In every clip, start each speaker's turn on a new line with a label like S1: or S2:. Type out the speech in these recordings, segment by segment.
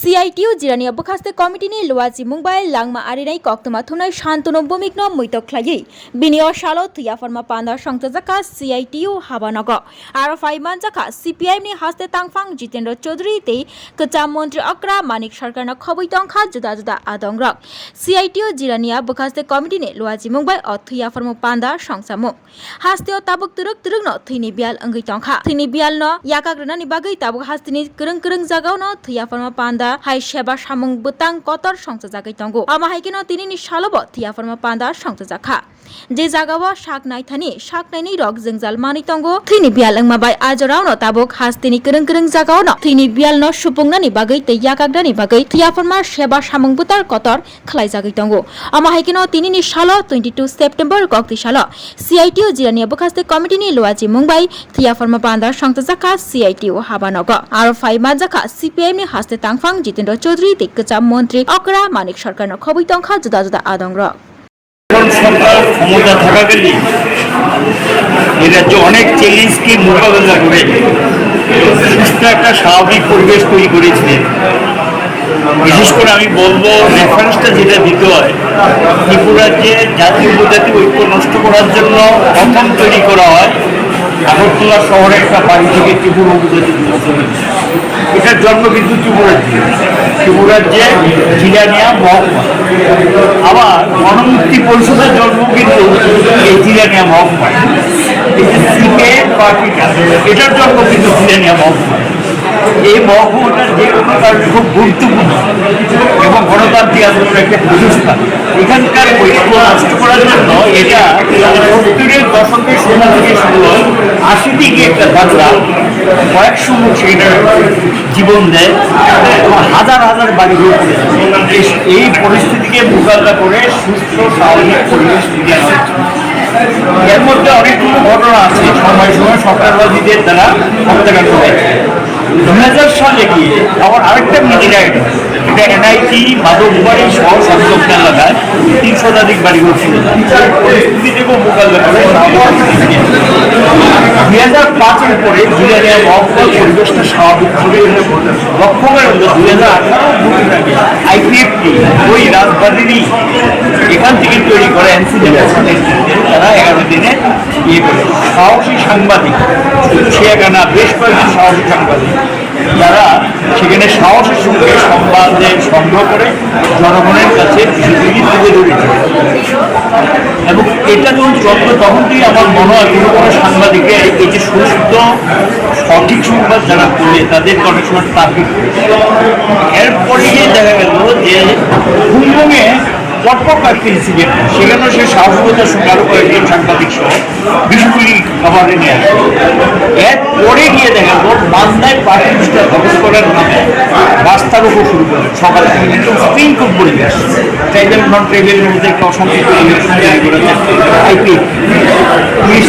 S1: CITU Zirani অবখাস্ত committee নিয়ে লোয়াজি মুম্বাই লাংমা আরি আরিনাই কক্তমা থুনাই মৈতক লাগি বিনিয় সালত থুয়াফর্মা পান্দা সংতাজাকা সিআইটিউ হাবানগ আর ফাইমান জাকা সিপিআইএম নি হাস্তে তাংফাং জিতেন্দ্র চৌধুরী তে কচাম মন্ত্রী অক্রা, মানিক সরকার না খবই তংখা, জুদা জুদা আদং আদংর। সিআইটিউ জিরানিয়া কমিটি নিয়ে লোয়াজি মুম্বাই অ থুয়াফর্ম পান্দা সংসামু। হাস্তেও তাবক তুরুক তুরুক ন থিনি বিয়াল অঙ্গি তংখা। থিনি বিয়াল ন ইয়াকাগ্রনা নিবাগই তাবুক হাস্তিনি কৃং কৃং জাগাও ন থুয়াফর্মা পান্দা পান্দা হাই সেবা সামং বুতাং কতর সংচা জাগাই তঙ্গ আমা হাইকেন তিনি নিঃশালব থিয়া ফর্মা পান্দা সংচা জাখা। যে জাগাবো শাক নাইথানি শাক নাইনি রক શાકનાઈ થની શાકનાઈની રોગ જંજાલ માની તંગો થીની બિયાલ અંગમાબાઈ આજરાવનો কিরং હાસ્તીની કરંગ કરંગ જાગાવનો થીની બિયાલનો સુપંગનાની બાગઈ તૈયા কাগদানি બાગઈ થિયાફરમાં સેવા સામંગબુતાર કતર ખલાઈ જાગઈ તંગો আমা হাইকিনো তিনিনি সালো টুয়েন্টি টু সেপ্টেম্বর কক্তি সাল সিআইটিও জিরানি অবকাশে কমিটিনি লোয়াজি মুম্বাই থিয়াফর্মা বান্দার সংতাজাকা সিআইটিও হাবা নগ আর ফাইমা জাকা সিপিএম নি হাস্তে তাংফাং জিতেন্দ্র চৌধুরী দিক্কচা মন্ত্রী অকরা মানিক সরকার ন খবই তংখা জুদা জুদা আদংর।
S2: এখন সরকার ক্ষমতা থাকাকালীন এই রাজ্যে অনেক চ্যালেঞ্জকে মোকাবেলা করে সুস্থ একটা স্বাভাবিক পরিবেশ তৈরি করেছিলেন বিশেষ করে আমি বলব রেফারেন্সটা যেটা দিতে হয় ত্রিপুরার যে জাতীয় উপজাতি ঐক্য নষ্ট করার জন্য প্রথম তৈরি করা হয় আগরতলা শহরে একটা বাড়ি থেকে ত্রিপুরা উপজাতি। এটার জন্ম কিন্তু ত্রিপুরার ত্রিপুরার যে জিরানিয়া মহকুমা। আবার গণমুক্তি পরিষদের জন্ম কিন্তু এই জিরানিয়া মহকুমা। এটার জন্ম কিন্তু জিরানিয়া মহকুমা। এই মহকুমাটা যে কোনো কারণে খুব গুরুত্বপূর্ণ এবং গণতান্ত্রিক আন্দোলনের একটা প্রতিষ্ঠান। এখানকার ঐক্য নষ্ট করার জন্য এটা সত্তরের দশকের শুরু থেকে শুরু হয়। আশি থেকে একটা যাত্রা কয়েকশো মুখ সেটার জীবন দেয় হাজার হাজার বাড়ি পড়ে এই পরিস্থিতিকে মোকাবিলা করে সুস্থ, স্বাভাবিক পরিবেশ ফিরিয়ে আনা এর মধ্যে অনেকগুলো ঘটনা আছে, সময় সময় সরকারবাদীদের দ্বারা হত্যাকাণ্ড হয়েছে। দু হাজার সালে গিয়ে আবার আরেকটা মিডিয়া এটা এনআইটি মাধববাড়ি সহ সংলগ্ন এলাকায় তিন শতাধিক বাড়ি ঘুরছিল পরিস্থিতিকেও মোকাবিলা করে দুই হাজার পাঁচের পরে জিরানিয়া মহকুমার পরিবেশটা স্বাভাবিক করে লক্ষ্য করেন দুই হাজার আঠারো আইপিএফটি, ওই রাজবাড়িরই এখান থেকে তৈরি করে এনসিডি তারা এগারো দিনে ইয়ে করে। সাহসী সাংবাদিক, সে এখানে বেশ কয়েকজন সাহসী সাংবাদিক। যারা সেখানে সাহসের সঙ্গে সংবাদের সংগ্রহ করে জনগণের কাছে বিষয়গুলি তুলে ধরেছে এবং এটা যখন তখন থেকে আমার মনে হয় কোনো কোনো সাংবাদিকের এই যে সুস্থ সঠিক সংবাদ যারা তুলে তাদের অনেক সময় টার্গেট এরপরে গিয়ে দেখা গেল যে হুমবুমে পরপর কয়েকটি ইনসিডেন্ট সেখানেও সে সাহসিকতার সঙ্গে আরও কয়েকজন সাংবাদিক সহ বিষয়গুলি খাবারে নিয়ে আসে। এরপরে গিয়ে দেখা গেল মান্দায় পার্টি অফিস করার নামে রাস্তার উপর শুরু করে সকাল থেকে কিন্তু স্পিন খুব ট্রাইবেল নন ট্রাইবেলের মধ্যে একটা অশান্তি আইপি।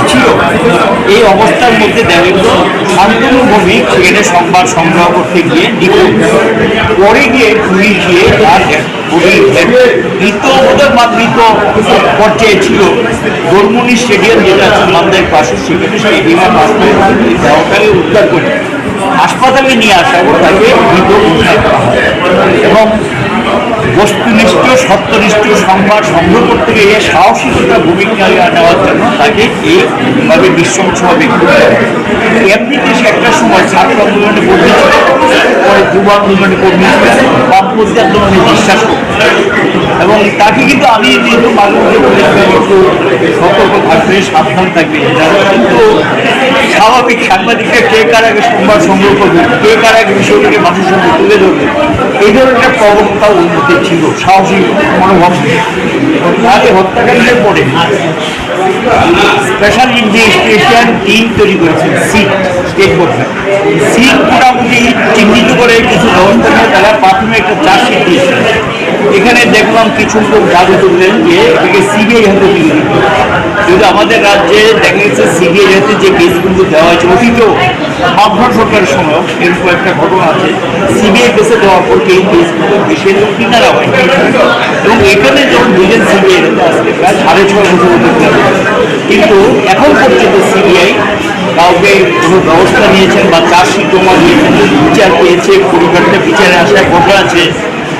S2: ছিল। এই অবস্থার মধ্যে গেল শান্তনু ভৌমিক সেখানে সংবাদ সংগ্রহ করতে গিয়ে নিখোঁজ। পরে গিয়ে পুলিশ গিয়ে তার মৃত ওদের পর্যায়ে ছিল। গোলমুনি স্টেডিয়াম যেটা আছে, মালদার পাশে, সেখানে স্টেডিয়ামের পাশে দেহটাকে উদ্ধার করে হাসপাতালে নিয়ে আসা এবং তাকে মৃত ঘোষণা করা হয়। এবং বস্তুনিষ্ঠ, সত্যনিষ্ঠ সংবাদ সংগ্রহ করতে গিয়ে সাহসিকতা, ভূমিকা নেওয়ার জন্য তাকে এইভাবে ব্যক্তি এমনিতে সে একটা সময় ছাত্র আন্দোলনে কর্মী ছিল পরে যুব আন্দোলনে কর্মী ছিল বামপন্থী আন্দোলনে বিশ্বাস এবং তাকে কিন্তু আমি যেহেতু বলেছিলাম একটু সতর্ক থাকবে, সাবধান থাকবে। কিন্তু স্বাভাবিক সাংবাদিকরা কে কার আগে সংবাদ সংগ্রহ করবে, কে কার আগে বিষয়টিকে মানুষের সামনে তুলে ধরবে, এই ধরনের প্রবণতা উন্নতি ছিল সাহসী মনোভাব। তাকে হত্যাকাণ্ডের পরে স্পেশাল ইনভেস্টিগেশন টিম তৈরি করেছেন সিট স্টেট গভর্নমেন্ট সিট মোটামুটি চিহ্নিত করে কিছু ব্যবস্থা নিয়ে তারা প্রাথমিক একটা চার্জশিট দিয়েছে এখানে দেখলাম কিছু লোক দাবি তুললেন যে এটাকে সিবিআই হাতে দিতে কিন্তু আমাদের রাজ্যে দেখা গেছে সিবিআই হাতে যে কেসগুলো দেওয়া হয়েছে, অতীতেও বামফ্রন্ট সরকারের সময় এরকম একটা ঘটনা আছে। সিবিআই কেসে দেওয়ার পর এই কেসগুলো দেশের লোক কিনারা হয়। এবং এখানে যখন দুজন সিবিআই আজকে প্রায় সাড়ে ছয় বছর হতে কিন্তু এখন পর্যন্ত সিবিআই কাউকে কোনো ব্যবস্থা নিয়েছেন বা চার্জশিট জমা দিয়েছেন, বিচার পেয়েছে পরিবারটা বিচারে আসায় বসে আছে।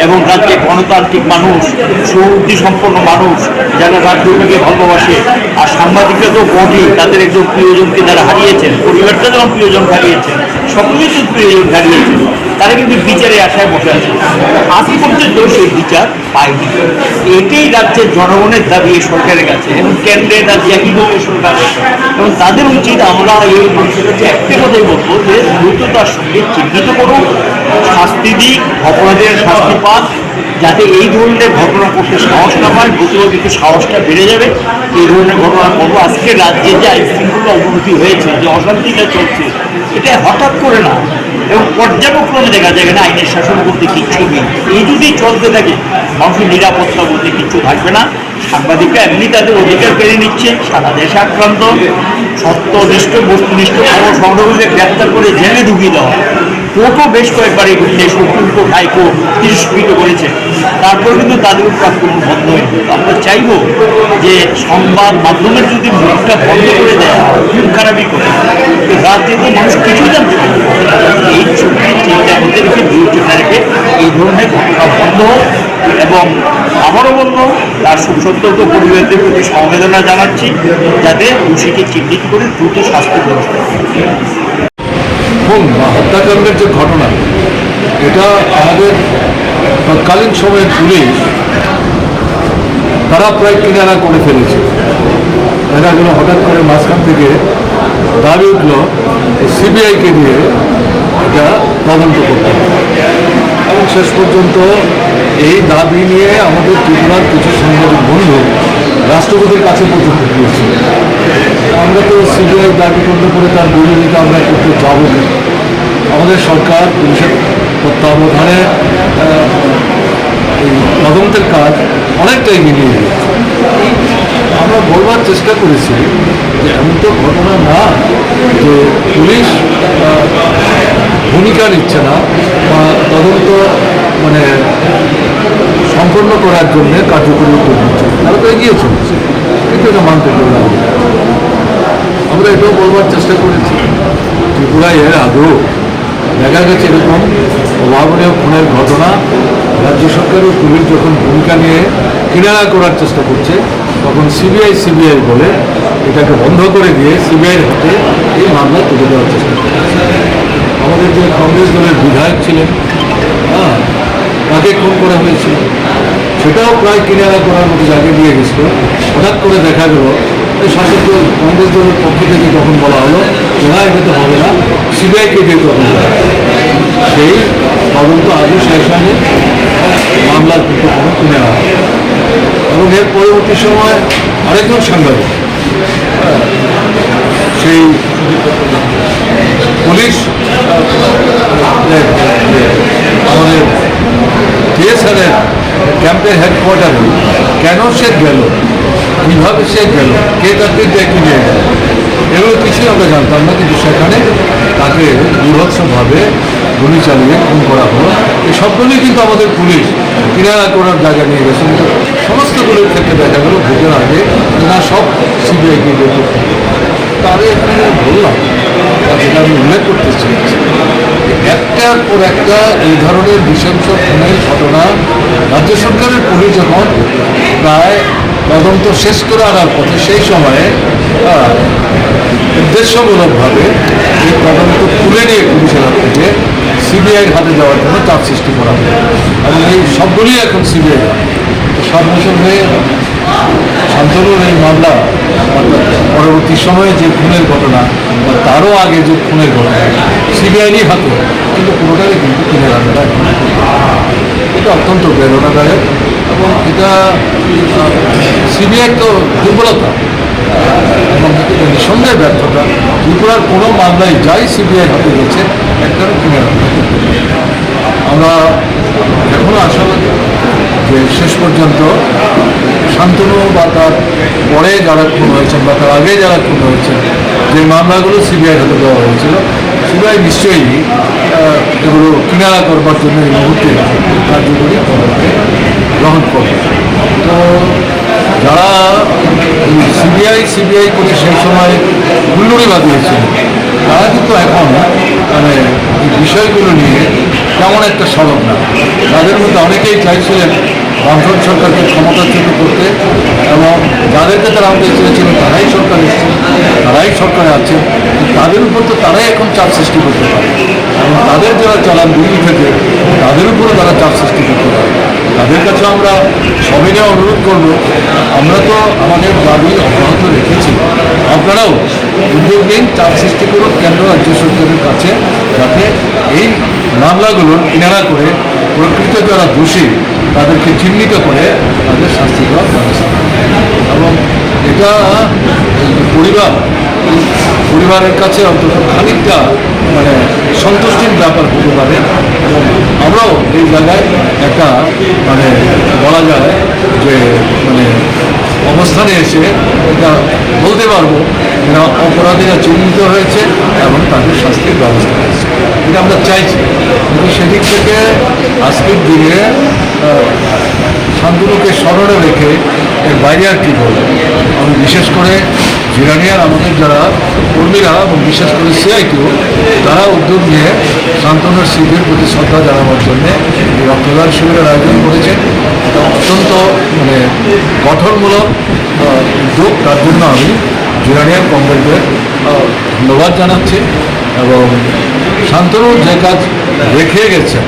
S2: এবং রাজ্যে গণতান্ত্রিক মানুষ সুবুদ্ধি সম্পন্ন মানুষ যারা রাজ্যটাকে ভালোবাসে আর সাংবাদিকরা তো বটেই তাদের একজন প্রিয়জনকে যারা হারিয়েছেন, পরিবারটা যেমন প্রিয়জন হারিয়েছেন, সকলেই তো প্রিয়জন হারিয়েছেন, তারা কিন্তু বিচারে আশায় বসে আছে। আজ পর্যন্ত সেই বিচার পায়নি। এটাই রাজ্যের জনগণের দাবি এই সরকারের কাছে এবং কেন্দ্রের রাজ্যে একই দলীয় সরকার এবং তাদের উচিত আমরা এই মানুষের কাছে একটা কথাই বলব যে দ্রুততার সঙ্গে চিহ্নিত করুন শাস্তি দিক অপরাধের শাস্তি পান যাতে এই ধরনের ঘটনা করতে সাহস না পায় দ্রুতভাবে কিন্তু সাহসটা বেড়ে যাবে। এই ধরনের ঘটনা করব। আজকে রাজ্যে যে আইন শৃঙ্খলা অবনতি হয়েছে, যে অশান্তিটা চলছে, এটা হঠাৎ করে না। এবং পর্যায়ক্রমে দেখা যায় এখানে আইনের শাসন বলতে কিচ্ছু নেই। এই যদি চলতে থাকে, মানুষের নিরাপত্তা বলতে কিচ্ছু থাকবে না। সাংবাদিকরা এমনি তাদের অধিকার কেড়ে নিচ্ছে, সারা দেশে আক্রান্ত। সত্যনিষ্ঠ বস্তুনিষ্ঠ খবর সংগ্রহ করে গ্রেপ্তার করে জেলে ঢুকিয়ে দেওয়া। কোর্টও বেশ কয়েকবার এই ঘটছে সুপ্রিম কোর্ট হাইকোর্ট তিরস্কৃত করেছে। তারপর কিন্তু তাদের আক্রমণ বন্ধ হয়নি আমরা চাইব যে সংবাদ মাধ্যমের যদি মুখটা বন্ধ করে দেয় খুব খারাপই করে। তো রাজ্যে তো মানুষ কিছু জানতে পারে এই ছুটি চিন্তা করতে রেখে বিবেচনা রেখে এই ধরনের ঘটনা বন্ধ হোক এবং আবারও বলব, তার সুসন্তর্ক পরিবারদের প্রতি সমবেদনা জানাচ্ছি, যাতে দোষীকে চিহ্নিত করে দ্রুত শাস্তি ব্যবস্থা
S3: খুন বা হত্যাকাণ্ডের যে ঘটনা, এটা আমাদের তৎকালীন সময়ের পুলিশ তারা প্রায় কিনারা করে ফেলেছে। এরা গেল হঠাৎ করে মাঝখান থেকে দাবি উঠল সিবিআইকে দিয়ে এটা তদন্ত করতে এবং শেষ পর্যন্ত এই দাবি নিয়ে আমাদের ত্রিপুরার কিছু সাংবাদিক বন্ধু রাষ্ট্রপতির কাছে পর্যন্ত গিয়েছিল আমরা তো সিবিআই দাবি করতে করে তার বিরোধিতা আমরা করতে যাব আমাদের সরকার, পুলিশের তত্ত্বাবধানে এই তদন্তের কাজ অনেকটাই মিলিয়ে গিয়েছে আমরা বলবার চেষ্টা করেছি যে এমন তো ঘটনা না যে পুলিশ ভূমিকা নিচ্ছে না বা তদন্ত মানে সম্পন্ন করার জন্য কার্যকরী উদ্যোগ নিচ্ছে। তারা তো এগিয়ে চলছে। এটা মানতে আমরা এটাও বলবার চেষ্টা করেছি। ত্রিপুরায় এর আগেও দেখা গেছে এরকম অভাবনীয় খুনের ঘটনা। রাজ্য সরকার ও পুলিশ যখন ভূমিকা নিয়ে কিনারা করার চেষ্টা করছে, তখন সিবিআই সিবিআই বলে এটাকে বন্ধ করে দিয়ে সিবিআইয়ের হাতে এই মামলা তুলে দেওয়ার চেষ্টা করছে। আমাদের যে কংগ্রেস দলের বিধায়ক ছিলেন তাকে খুন করা হয়েছিল সেটাও প্রায় কিনারা করার মতো জায়গায় দিয়ে গেছিল হঠাৎ করে দেখা গেল শাসক দল কংগ্রেস দলের পক্ষ থেকে যখন বলা হলো যে না, এটা তো হবে না, সিবিআইকে দিয়ে তদন্ত। সেই তদন্ত আজও শেষ হয়নি, মামলার কিন্তু কোনো হয়নি। এবং এর পরবর্তী সময় আরেকজন সাংবাদিক, সেই পুলিশ, আমাদের টিএসআরের ক্যাম্পের হেডকোয়ার্টারে কেন সে গেল? কীভাবে সে গেল? কে তাকে ডেকে নিয়ে গেল? এগুলো কিছুই আমরা জানতাম না, কিন্তু সেখানে তাকে বিভৎসভাবে গুলি চালিয়ে খুন করা হলো। এই সবগুলোই কিন্তু আমাদের পুলিশ। কিনারা করার জায়গা নিয়ে গেছে। কিন্তু সমস্তগুলোর ক্ষেত্রে দেখা গেল, ভোটের আগে না সব সিবিআইকে ডেকে তাহলে এখানে যেটা বললাম যেটা আমি উল্লেখ করতে চেয়েছি একটার পর একটা এই ধরনের নৃশংস খুনের ঘটনা রাজ্য সরকারের পুলিশ যখন প্রায় তদন্ত শেষ করে আনার পথে সেই সময়ে উদ্দেশ্যমূলকভাবে এই তদন্ত তুলে নিয়ে পুলিশের হাত থেকে সিবিআইয়ের হাতে দেওয়ার জন্য চাপ সৃষ্টি করা হয় এবং এই সবগুলি এখন সিবিআই। সর্বশেষ হয়ে শান্তনুর এই মামলা পরবর্তী সময়ে যে খুনের ঘটনা বা তারও আগে যে খুনের ঘটনা, সিবিআইরই হাতে, কিন্তু পুরোটাই কিন্তু খুনের হাতেটা এটা অত্যন্ত বেদনাদায়ক এবং এটা, সিবিআই তো দুর্বলতা এবং এটা নিঃসন্দেহে ব্যর্থতা, ত্রিপুরার কোনো মামলায় যাই সিবিআই হাতে গেছে খুনের হাতে আমরা এখনও আশাবাদী যে শেষ পর্যন্ত শান্তনু বা তার পরে যারা খুন হয়েছেন বা তার আগে যারা খুন হয়েছেন, যে মামলাগুলো সিবিআই হাতে দেওয়া হয়েছিল, সিবিআই নিশ্চয়ই এগুলো কিনারা করবার জন্য এই মুহূর্তে কার্যকরী পদক্ষেপ গ্রহণ করবে। তো যারা সিবিআই সিবিআই করে সেই সময় হুল্লুড়ি বাঁধিয়েছিল তারা কিন্তু এখন মানে বিষয়গুলো নিয়ে তেমন একটা সরব না। তাদের মধ্যে অনেকেই চাইছিলেন বামফ্রন্ট সরকারকে ক্ষমতাচ্যুত করতে এবং যাদেরকে তারা আমাদের চেয়েছিলেন তারাই সরকার এসছে, তারাই সরকারে আছে। তাদের উপর তো তারাই এখন চাপ সৃষ্টি করতে পারে। এবং তাদের যারা চালান দিল্লি থেকে, তাদের উপরও তারা চাপ সৃষ্টি করতে পারে। তাদের কাছে আমরা সবাইকে অনুরোধ করব, আমরা তো আমাদের দাবি অব্যাহত রেখেছি। আপনারাও উদ্যোগ নিন, চাপ সৃষ্টি করুন কেন্দ্র রাজ্য সরকারের কাছে, যাতে এই মামলাগুলো কিনারা করে প্রকৃত যারা দোষী, তাদেরকে চিহ্নিত করে তাদের শাস্তি দেওয়ার ব্যবস্থা। এবং এটা পরিবার, পরিবারের কাছে অন্তত খানিকটা মানে সন্তুষ্টির ব্যাপার হতে পারে। এবং আমরাও এই জায়গায় একটা মানে বলা যায় যে মানে অবস্থানে এসে এটা বলতে পারব এরা অপরাধীরা চিহ্নিত হয়েছে এবং তাদের শাস্তির ব্যবস্থা হয়েছে এটা আমরা চাইছি। কিন্তু সেদিক থেকে আজকের দিনে শান্তনুকে স্মরণে রেখে এর বাইরে আর কী বলব? আমি বিশেষ করে জিরানিয়ার আমাদের যারা কর্মীরা এবং বিশেষ করে সিআইটিও, তারা উদ্যোগ নিয়ে শান্তনুর স্মৃতির প্রতি শ্রদ্ধা জানানোর জন্যে এই রক্তদান শিবিরের আয়োজন করেছেন এটা অত্যন্ত মানে গঠনমূলক উদ্যোগ তার জন্য আমি জিরানিয়ার কংগ্রেসের আহ, ধন্যবাদ জানাচ্ছি এবং শান্তনু যে কাজ রেখে গেছে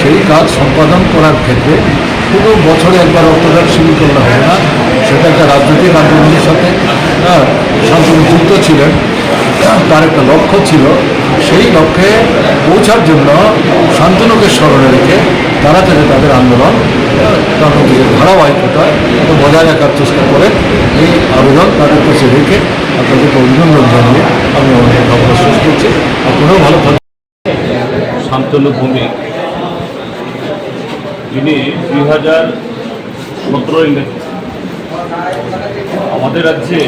S3: সেই কাজ সম্পাদন করার ক্ষেত্রে শুধু বছরে একবার রক্তদান শিবির করলে হয় না। সেটা একটা রাজনৈতিক আন্দোলনের সাথে শান্তনু যুক্ত ছিলেন। তার একটা লক্ষ্য ছিল সেই লক্ষ্যে পৌঁছার জন্য শান্তনুকে স্মরণে রেখে তারা যাতে তাদের আন্দোলন তাদের ধারাবাহিকতা বজায় রাখার চেষ্টা করে এই আবেদন তাদের কাছে রেখে আপনাদেরকে অভিনন্দন জানিয়ে আমি আমাদের খবর শেষ করছি। আপনারাও ভালো থাকবেন।
S4: শান্তনু ভৌমিক যিনি দুই হাজার সতেরো আমাদের রাজ্যে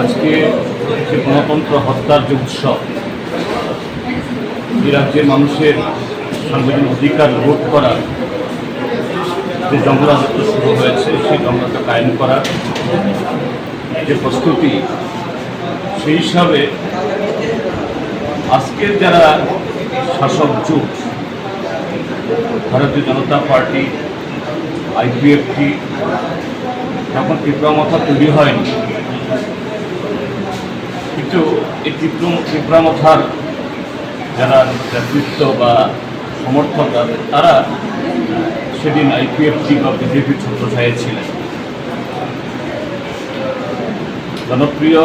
S4: আজকে যে গণতন্ত্র হত্যার যে উৎসব, এই রাজ্যের মানুষের সাংবিধানিক অধিকার ভোট করার যে জঙ্গলাযুদ্ধ শুরু হয়েছে, সেই জঙ্গলটা কায়েম করার যে প্রস্তুতি, সেই হিসাবে আজকের যারা শাসক যুগ, ভারতীয় জনতা পার্টি আইপিএফটি এখন তীব্রামথা তৈরি হয়নি। কিন্তু এই তীব্র তীব্রামথার যারা নেতৃত্ব বা সমর্থক আছে, তারা সেদিন আইপিএফটি বা বিজেপির ছত্রছায়ে ছিলেন। জনপ্রিয়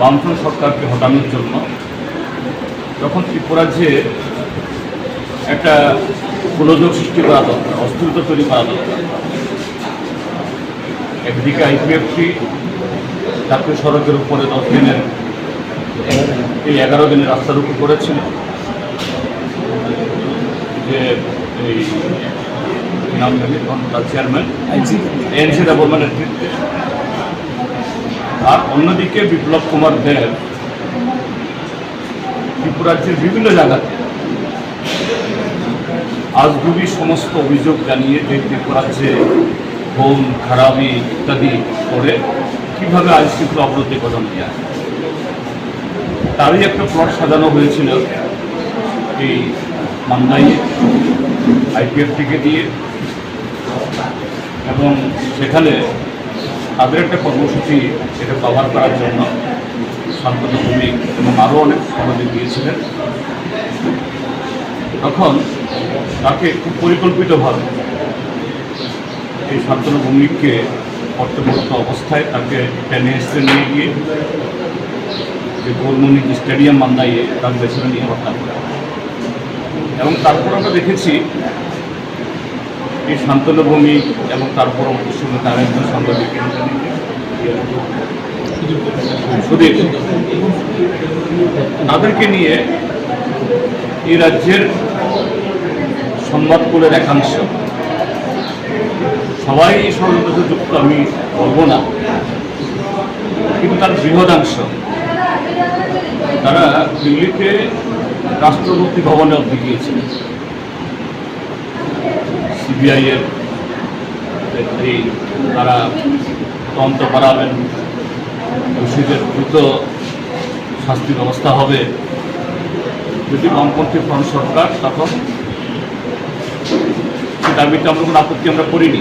S4: বামফ্রন্ট সরকারকে হটানোর জন্য যখন ত্রিপুরাজ্যে একটা গোলযোগ সৃষ্টি করা দরকার অস্থিরতা তৈরি করা দরকার একদিকে আইপিএফটি জাতীয় সড়কের উপরে দশ দিনের এই এগারো দিনের রাস্তার উপর করেছিল দেবর্মার আর অন্যদিকে বিপ্লব কুমার দেব, ত্রিপুরাজ্যের বিভিন্ন জায়গাতে আজগুবি সমস্ত অভিযোগ জানিয়ে যে ত্রিপুরাজ্যে ফোন খারাপি ইত্যাদি করে কীভাবে আইন শৃঙ্খলা অবনতি ঘটানো যায়। তারই একটা প্লট সাজানো হয়েছিল এই মান্দাইয়ে আইপিএফ থেকে দিয়ে এবং সেখানে তাদের একটা কর্মসূচি এটা কভার করার জন্য শান্তনু ভৌমিক এবং আরও অনেক সমাজে দিয়েছিলেন তখন তাকে খুব পরিকল্পিতভাবে এই শান্তনু ভৌমিককে কর্তব্যরত অবস্থায় তাকে টেনে এসে নিয়ে গিয়ে যে গৌরমণি যে স্টেডিয়াম মান্দাইয়ে তার পেছনে নিয়ে হত্যা করে। এবং তারপর আমরা দেখেছি এই শান্তনু ভৌমিক এবং তার পরবর্তী সময় তার একজন সাংবাদিক। সুদীপ তাদেরকে নিয়ে এই রাজ্যের সংবাদকুলের একাংশ। সবাই এই ষড়যন্ত্রে যুক্ত, আমি বলব না। কিন্তু তার বৃহদাংশ। তারা দিল্লিতে রাষ্ট্রপতি ভবনে অব্দি গিয়েছিলেন সিবিআই এর এই তারা তদন্ত করাবেন। দোষীদের দ্রুত শাস্তি ব্যবস্থা হবে। যদি বামপন্থী ফ্রন্ট সরকার তখন সে দাবিতে আমরা কোনো আপত্তি আমরা করিনি।